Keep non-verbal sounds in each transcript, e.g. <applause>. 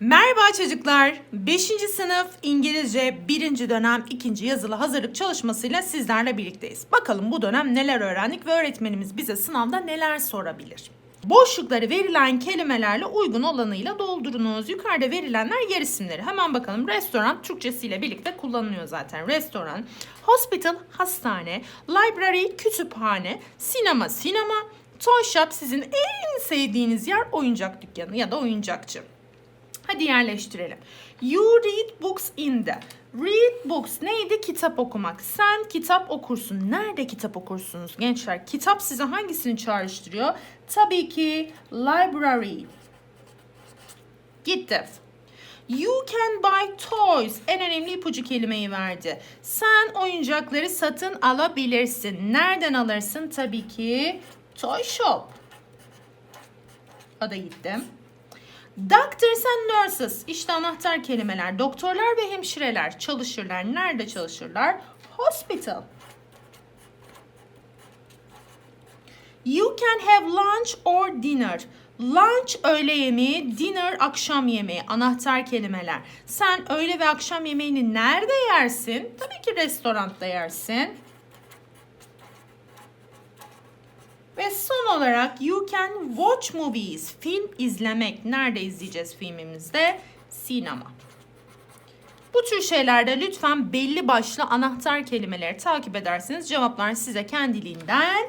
Merhaba çocuklar. 5. sınıf İngilizce 1. dönem 2. yazılı hazırlık çalışmasıyla sizlerle birlikteyiz. Bakalım bu dönem neler öğrendik ve öğretmenimiz bize sınavda neler sorabilir. Boşlukları verilen kelimelerle uygun olanıyla doldurunuz. Yukarıda verilenler yer isimleri. Hemen bakalım. Restoran Türkçesiyle birlikte kullanılıyor zaten. Restoran, hospital, hastane, library, kütüphane, sinema, sinema, toy shop sizin en sevdiğiniz yer oyuncak dükkanı ya da oyuncakçı. Hadi yerleştirelim. You read books in the. Read books neydi? Kitap okumak. Sen kitap okursun. Nerede kitap okursunuz gençler? Kitap size hangisini çağrıştırıyor? Tabii ki library. Gitti. You can buy toys. En önemli ipucu kelimeyi verdi. Sen oyuncakları satın alabilirsin. Nereden alırsın? Tabii ki toy shop. O da gitti. Doctors and nurses işte anahtar kelimeler. Doktorlar ve hemşireler çalışırlar. Nerede çalışırlar? Hospital. You can have lunch or dinner. Lunch öğle yemeği, dinner akşam yemeği. Anahtar kelimeler. Sen öğle ve akşam yemeğini nerede yersin? Tabii ki restoranda yersin. Ve son olarak you can watch movies. Film izlemek. Nerede izleyeceğiz filmimizde? Sinema. Bu tür şeylerde lütfen belli başlı anahtar kelimeleri takip ederseniz cevaplar size kendiliğinden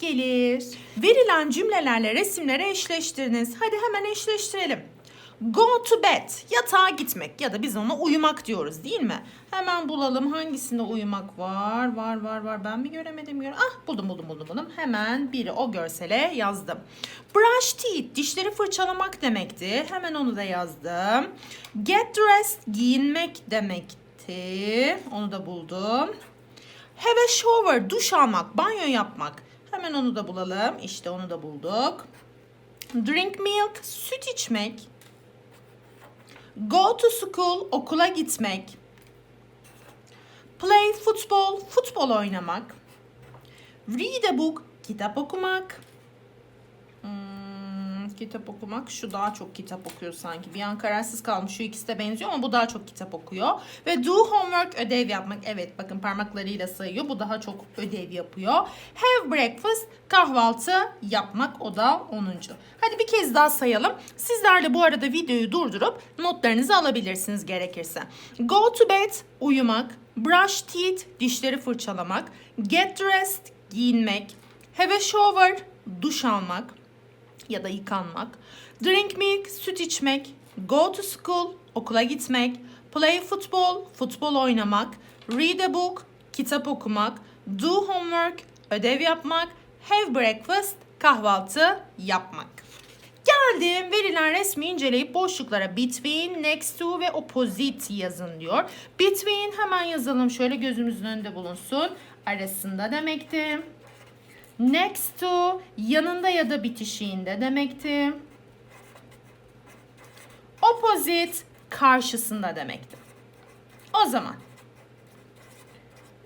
gelir. Verilen cümlelerle resimleri eşleştiriniz. Hadi hemen eşleştirelim. Go to bed. Yatağa gitmek ya da biz ona uyumak diyoruz değil mi? Hemen bulalım hangisinde uyumak var. Var var var. Ben mi göremedim? Göre ah buldum buldum buldum buldum. Hemen biri o görsele yazdım. Brush teeth. Dişleri fırçalamak demekti. Hemen onu da yazdım. Get dressed. Giyinmek demekti. Onu da buldum. Have a shower. Duş almak. Banyo yapmak. Hemen onu da bulalım. İşte onu da bulduk. Drink milk. Süt içmek. Go to school, okula gitmek. Play football, futbol oynamak. Read a book, kitap okumak. Kitap okumak. Şu daha çok kitap okuyor sanki. Bir an kararsız kalmış. Şu ikisi de benziyor ama bu daha çok kitap okuyor. Ve do homework, ödev yapmak. Evet bakın parmaklarıyla sayıyor. Bu daha çok ödev yapıyor. Have breakfast, kahvaltı yapmak. O da 10. Hadi bir kez daha sayalım. Sizler de bu arada videoyu durdurup notlarınızı alabilirsiniz gerekirse. Go to bed, uyumak. Brush teeth, dişleri fırçalamak. Get dressed, giyinmek. Have a shower, duş almak ya da yıkanmak. Drink milk, süt içmek. Go to school, okula gitmek. Play football, futbol oynamak. Read a book, kitap okumak. Do homework, ödev yapmak. Have breakfast, kahvaltı yapmak. Geldim verilen resmi inceleyip boşluklara between, next to ve opposite yazın diyor. Between hemen yazalım şöyle gözümüzün önünde bulunsun. Arasında demekti. Next to yanında ya da bitişiğinde demekti. Opposite karşısında demekti. O zaman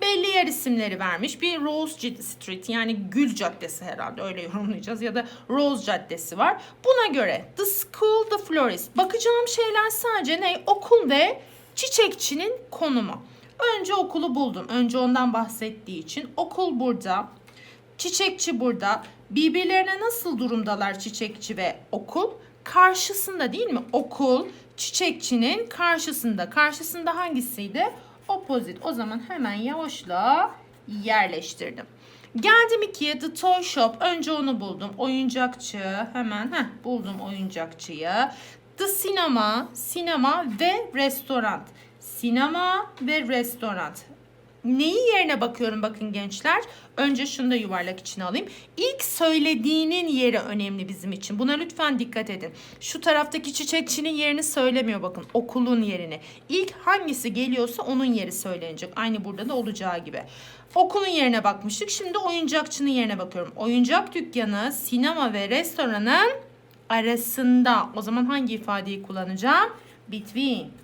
belli yer isimleri vermiş. Bir Rose Street yani Gül Caddesi herhalde öyle yorumlayacağız ya da Rose Caddesi var. Buna göre the school, the florist. Bakacağım şeyler sadece ne? Okul ve çiçekçinin konumu. Önce okulu buldum. Önce ondan bahsettiği için okul burada. Çiçekçi burada. Birbirlerine nasıl durumdalar çiçekçi ve okul? Karşısında değil mi? Okul çiçekçinin karşısında. Karşısında hangisiydi? Opposite. O zaman hemen yavaşla yerleştirdim. Geldim ikiye The Toy Shop. Önce onu buldum. Oyuncakçı. Hemen heh, buldum oyuncakçıyı. The Cinema. Sinema ve restoran. Sinema ve restoran. Neyi yerine bakıyorum bakın gençler. Önce şunu da yuvarlak içine alayım. İlk söylediğinin yeri önemli bizim için. Buna lütfen dikkat edin. Şu taraftaki çiçekçinin yerini söylemiyor bakın. Okulun yerini. İlk hangisi geliyorsa onun yeri söylenecek. Aynı burada da olacağı gibi. Okulun yerine bakmıştık. Şimdi oyuncakçının yerine bakıyorum. Oyuncak dükkanı, sinema ve restoranın arasında. O zaman hangi ifadeyi kullanacağım? Between.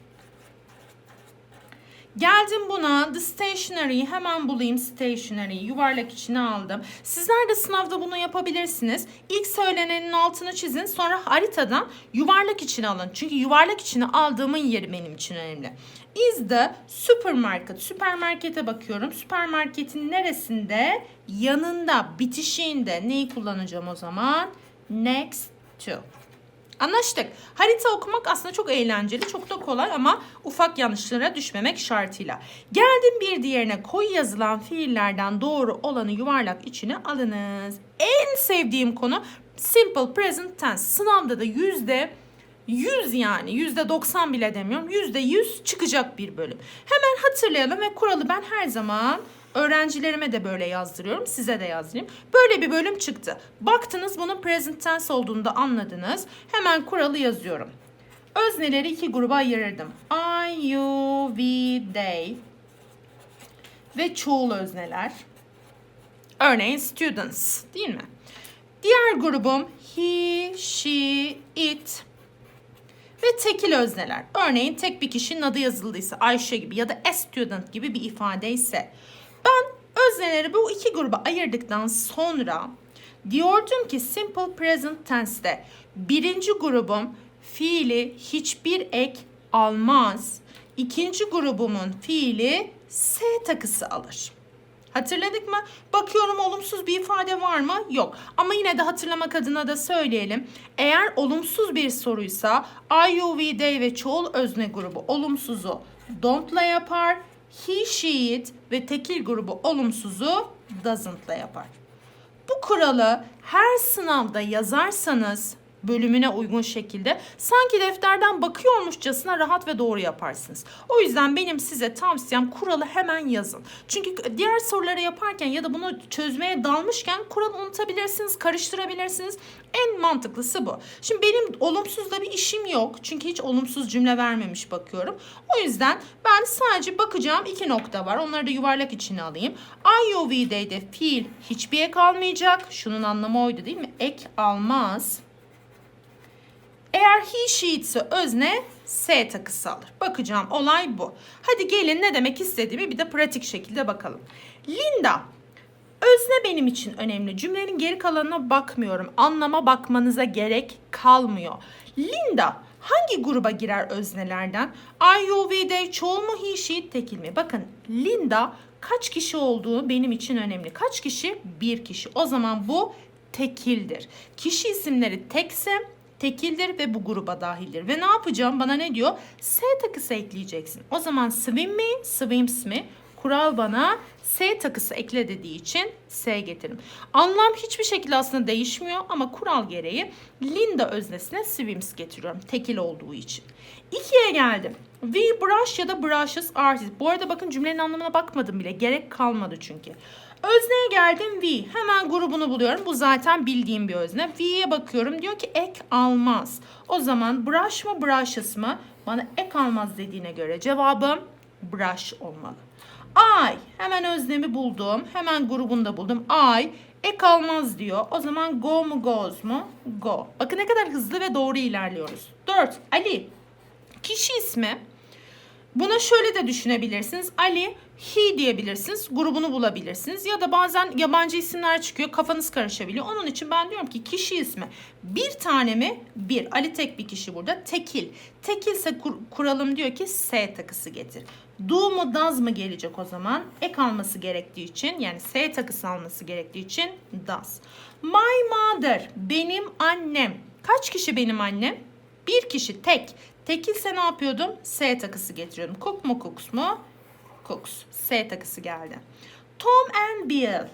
Geldim buna the stationary'i hemen bulayım stationary'i yuvarlak içine aldım. Sizler de sınavda bunu yapabilirsiniz. İlk söylenenin altını çizin sonra haritadan yuvarlak içine alın. Çünkü yuvarlak içine aldığımın yeri benim için önemli. Is the supermarket. Süpermarkete bakıyorum. Süpermarketin neresinde? Yanında, bitişiğinde. Neyi kullanacağım o zaman? Next to. Anlaştık. Harita okumak aslında çok eğlenceli, çok da kolay ama ufak yanlışlara düşmemek şartıyla. Geldim bir diğerine koyu yazılan fiillerden doğru olanı yuvarlak içine alınız. En sevdiğim konu simple present tense. Sınavda da yüzde 100 yani yüzde 90 bile demiyorum yüzde 100 çıkacak bir bölüm. Hemen hatırlayalım ve kuralı ben her zaman öğrencilerime de böyle yazdırıyorum size de yazdırayım. Böyle bir bölüm çıktı. Baktınız bunun present tense olduğunu da anladınız. Hemen kuralı yazıyorum. Özneleri iki gruba ayırırdım. I, you, we, they ve çoğul özneler. Örneğin students değil mi? Diğer grubum he, she, it, ve tekil özneler. Örneğin tek bir kişinin adı yazıldıysa Ayşe gibi ya da a student gibi bir ifade ise ben özneleri bu iki gruba ayırdıktan sonra diyordum ki simple present tense'te birinci grubum fiili hiçbir ek almaz. İkinci grubumun fiili S takısı alır. Hatırladık mı? Bakıyorum olumsuz bir ifade var mı? Yok. Ama yine de hatırlamak adına da söyleyelim. Eğer olumsuz bir soruysa I, you, we, they ve çoğul özne grubu olumsuzu don't'la yapar. He, she, it ve tekil grubu olumsuzu doesn't'la yapar. Bu kuralı her sınavda yazarsanız bölümüne uygun şekilde sanki defterden bakıyormuşçasına rahat ve doğru yaparsınız. O yüzden benim size tavsiyem kuralı hemen yazın. Çünkü diğer soruları yaparken ya da bunu çözmeye dalmışken kuralı unutabilirsiniz, karıştırabilirsiniz. En mantıklısı bu. Şimdi benim olumsuzda bir işim yok. Çünkü hiç olumsuz cümle vermemiş bakıyorum. O yüzden ben sadece bakacağım iki nokta var. Onları da yuvarlak içine alayım. I, you, we, they'de fiil hiçbir ek almayacak. Şunun anlamı oydu değil mi? Ek almaz. Eğer he, she, ise özne S takısı alır. Bakacağım olay bu. Hadi gelin ne demek istediğimi bir de pratik şekilde bakalım. Linda Özne benim için önemli. Cümlenin geri kalanına bakmıyorum. Anlama bakmanıza gerek kalmıyor. Linda hangi gruba girer öznelerden? I, you, we, they, çoğul mu, he, she, tekil mi? Bakın Linda kaç kişi olduğu benim için önemli. Kaç kişi? Bir kişi. O zaman bu tekildir. Kişi isimleri tekse tekildir ve bu gruba dahildir. Ve ne yapacağım? Bana ne diyor? S takısı ekleyeceksin. O zaman swim mi, swims mi? Kural bana S takısı ekle dediği için S getirim. Anlam hiçbir şekilde aslında değişmiyor ama kural gereği Linda öznesine swims getiriyorum. Tekil olduğu için. İkiye geldim. We brush ya da brushes artist. Bu arada bakın cümlenin anlamına bakmadım bile. Gerek kalmadı çünkü. Özneye geldim we. Hemen grubunu buluyorum. Bu zaten bildiğim bir özne. We'ye bakıyorum. Diyor ki ek almaz. O zaman brush mı brushes mı? Bana ek almaz dediğine göre cevabım brush olmalı. I. Hemen öznemi buldum. Hemen grubunu da buldum. I. Ek almaz diyor. O zaman go mu goes mu? Go. Bakın ne kadar hızlı ve doğru ilerliyoruz. 4. Ali. Kişi ismi. Buna şöyle de düşünebilirsiniz. Ali, he diyebilirsiniz. Grubunu bulabilirsiniz. Ya da bazen yabancı isimler çıkıyor. Kafanız karışabiliyor. Onun için ben diyorum ki kişi ismi. Bir tane mi? Bir. Ali tek bir kişi burada. Tekil. Tekilse kur, kuralım diyor ki S takısı getir. Do mu does mı gelecek o zaman? Ek alması gerektiği için yani S takısı alması gerektiği için does. My mother. Benim annem. Kaç kişi benim annem? Bir kişi tek. Tekilse ne yapıyordum? S takısı getiriyordum. Cook mu cooks mu? Cooks. S takısı geldi. Tom and Bill.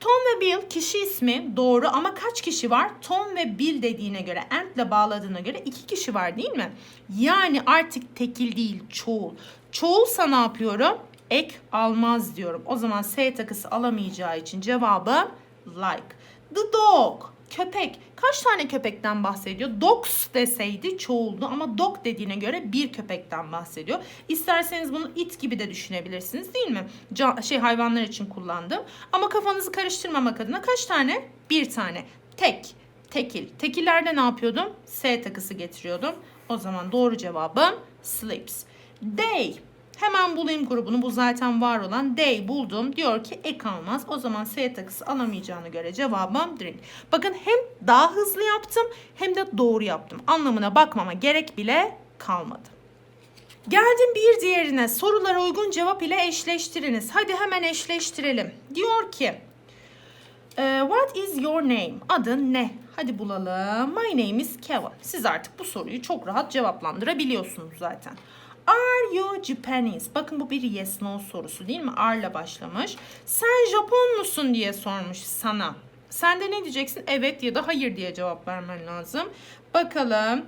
Tom ve Bill kişi ismi doğru ama kaç kişi var? Tom ve Bill dediğine göre, and ile bağladığına göre iki kişi var değil mi? Yani artık tekil değil, çoğul. Çoğulsa ne yapıyorum? Ek almaz diyorum. O zaman S takısı alamayacağı için cevabı like. The dog. Köpek. Kaç tane köpekten bahsediyor? Dogs deseydi çoğuldu ama dog dediğine göre bir köpekten bahsediyor. İsterseniz bunu it gibi de düşünebilirsiniz değil mi? Can, şey hayvanlar için kullandım. Ama kafanızı karıştırmamak adına kaç tane? Bir tane. Tek. Tekil. Tekillerde ne yapıyordum? S takısı getiriyordum. O zaman doğru cevabım sleeps. They. Hemen bulayım grubunu. Bu zaten var olan. They buldum. Diyor ki ek almaz. O zaman S takısı alamayacağını göre cevabım drink. Bakın hem daha hızlı yaptım hem de doğru yaptım. Anlamına bakmama gerek bile kalmadı. Geldim bir diğerine. Sorulara uygun cevap ile eşleştiriniz. Hadi hemen eşleştirelim. Diyor ki e, What is your name? Adın ne? Hadi bulalım. My name is Kevin. Siz artık bu soruyu çok rahat cevaplandırabiliyorsunuz zaten. Are you Japanese? Bakın bu bir yes no sorusu değil mi? Are'la başlamış. Sen Japon musun diye sormuş sana. Sen de ne diyeceksin? Evet ya da hayır diye cevap vermen lazım. Bakalım.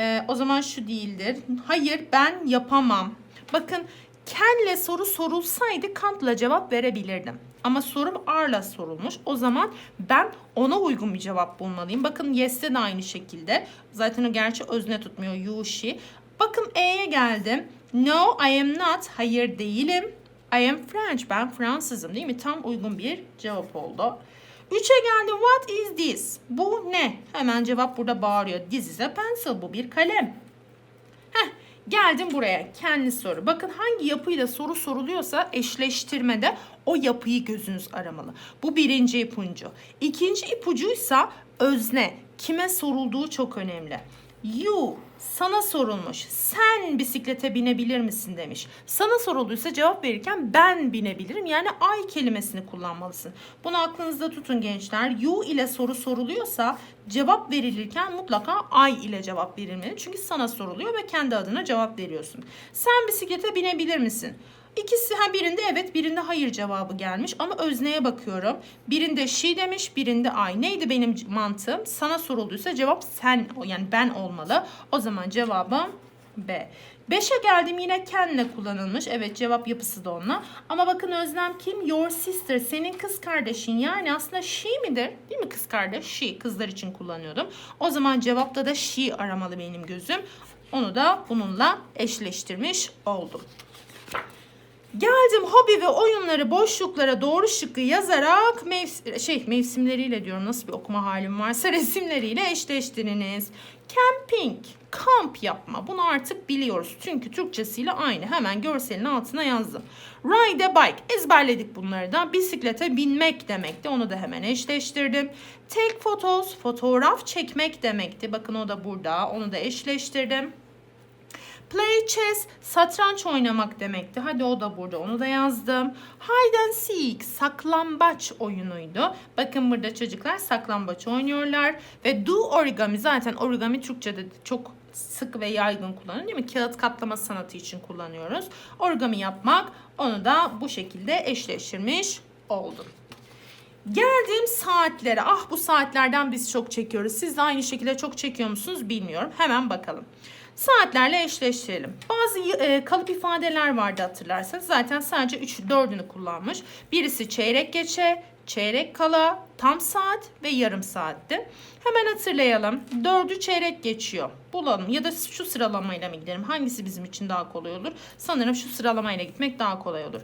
Ee, o zaman şu değildir. Hayır ben yapamam. Bakın can'le soru sorulsaydı can't'la cevap verebilirdim. Ama sorum are'la sorulmuş. O zaman ben ona uygun bir cevap bulmalıyım. Bakın yes'te de aynı şekilde. Zaten o gerçi özne tutmuyor. You, she. Bakın E'ye geldim. No, I am not. Hayır değilim. I am French. Ben Fransızım değil mi? Tam uygun bir cevap oldu. Üçe geldim. What is this? Bu ne? Hemen cevap burada bağırıyor. This is a pencil. Bu bir kalem. Heh, geldim buraya. Kendi soru. Bakın hangi yapıyla soru soruluyorsa eşleştirmede o yapıyı gözünüz aramalı. Bu birinci ipucu. İkinci ipucuysa özne. Kime sorulduğu çok önemli. You sana sorulmuş. Sen bisiklete binebilir misin demiş. Sana sorulduysa cevap verirken ben binebilirim. Yani I kelimesini kullanmalısın. Bunu aklınızda tutun gençler. You ile soru soruluyorsa cevap verilirken mutlaka I ile cevap verilmeli. Çünkü sana soruluyor ve kendi adına cevap veriyorsun. Sen bisiklete binebilir misin? İkisi ha birinde evet birinde hayır cevabı gelmiş ama özneye bakıyorum. Birinde she demiş birinde I. Neydi benim mantığım? Sana sorulduysa cevap sen yani ben olmalı. O zaman cevabım B. 5'e geldim yine kenle kullanılmış. Evet cevap yapısı da onunla. Ama bakın Özlem kim? Your sister. Senin kız kardeşin. Yani aslında she midir? Değil mi kız kardeş? She. Kızlar için kullanıyordum. O zaman cevapta da she aramalı benim gözüm. Onu da bununla eşleştirmiş oldum. Geldim hobi ve oyunları boşluklara doğru şıkkı yazarak mevs şey mevsimleriyle diyorum nasıl bir okuma halim varsa <laughs> resimleriyle eşleştiriniz. Camping, kamp yapma. Bunu artık biliyoruz. Çünkü Türkçesiyle aynı. Hemen görselin altına yazdım. Ride a bike. Ezberledik bunları da. Bisiklete binmek demekti. Onu da hemen eşleştirdim. Take photos. Fotoğraf çekmek demekti. Bakın o da burada. Onu da eşleştirdim. Play chess satranç oynamak demekti. Hadi o da burada onu da yazdım. Hide and seek saklambaç oyunuydu. Bakın burada çocuklar saklambaç oynuyorlar. Ve do origami zaten origami Türkçe'de çok sık ve yaygın kullanılıyor değil mi? Kağıt katlama sanatı için kullanıyoruz. Origami yapmak onu da bu şekilde eşleştirmiş oldum. Geldiğim saatlere. Ah bu saatlerden biz çok çekiyoruz. Siz de aynı şekilde çok çekiyor musunuz bilmiyorum. Hemen bakalım. Saatlerle eşleştirelim. Bazı e, kalıp ifadeler vardı hatırlarsanız. Zaten sadece 3 4'ünü kullanmış. Birisi çeyrek geçe, çeyrek kala, tam saat ve yarım saatti. Hemen hatırlayalım. 4'ü çeyrek geçiyor. Bulalım ya da şu sıralamayla mı gidelim? Hangisi bizim için daha kolay olur? Sanırım şu sıralamayla gitmek daha kolay olur.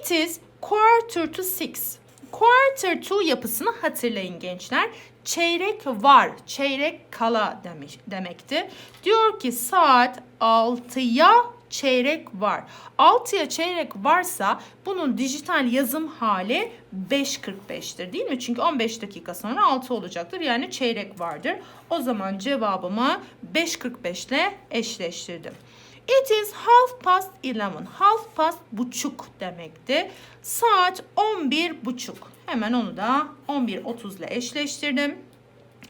It is quarter to six. Quarter to yapısını hatırlayın gençler. Çeyrek var, çeyrek kala demiş, demekti. Diyor ki saat 6'ya çeyrek var. 6'ya çeyrek varsa bunun dijital yazım hali 5.45'tir değil mi? Çünkü 15 dakika sonra 6 olacaktır. Yani çeyrek vardır. O zaman cevabımı 5.45 ile eşleştirdim. It is half past 11. Half past buçuk demekti. Saat 11 buçuk. Hemen onu da 11.30 ile eşleştirdim.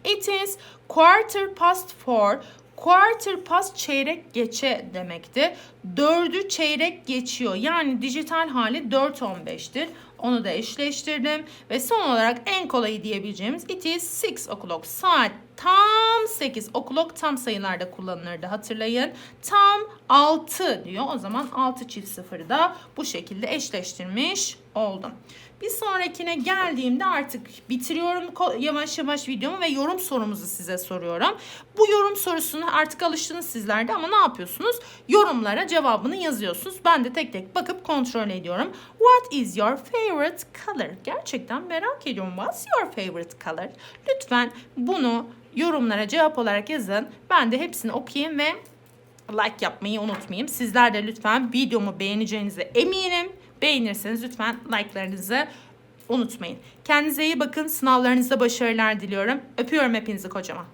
It is quarter past four. Quarter past çeyrek geçe demekti. Dördü çeyrek geçiyor. Yani dijital hali 4.15'tir. Onu da eşleştirdim. Ve son olarak en kolayı diyebileceğimiz it is 6 o'clock. Saat tam 8 o'clock tam sayılarda kullanılırdı hatırlayın. Tam 6 diyor. O zaman 6 çift sıfırı da bu şekilde eşleştirmiş oldum. Bir sonrakine geldiğimde artık bitiriyorum yavaş yavaş videomu ve yorum sorumuzu size soruyorum. Bu yorum sorusunu artık alıştınız sizler de ama ne yapıyorsunuz? Yorumlara cevabını yazıyorsunuz. Ben de tek tek bakıp kontrol ediyorum. What is your favorite color? Gerçekten merak ediyorum. What's your favorite color? Lütfen bunu yorumlara cevap olarak yazın. Ben de hepsini okuyayım ve like yapmayı unutmayayım. Sizler de lütfen videomu beğeneceğinize eminim. Beğenirseniz lütfen like'larınızı unutmayın. Kendinize iyi bakın. Sınavlarınızda başarılar diliyorum. Öpüyorum hepinizi kocaman.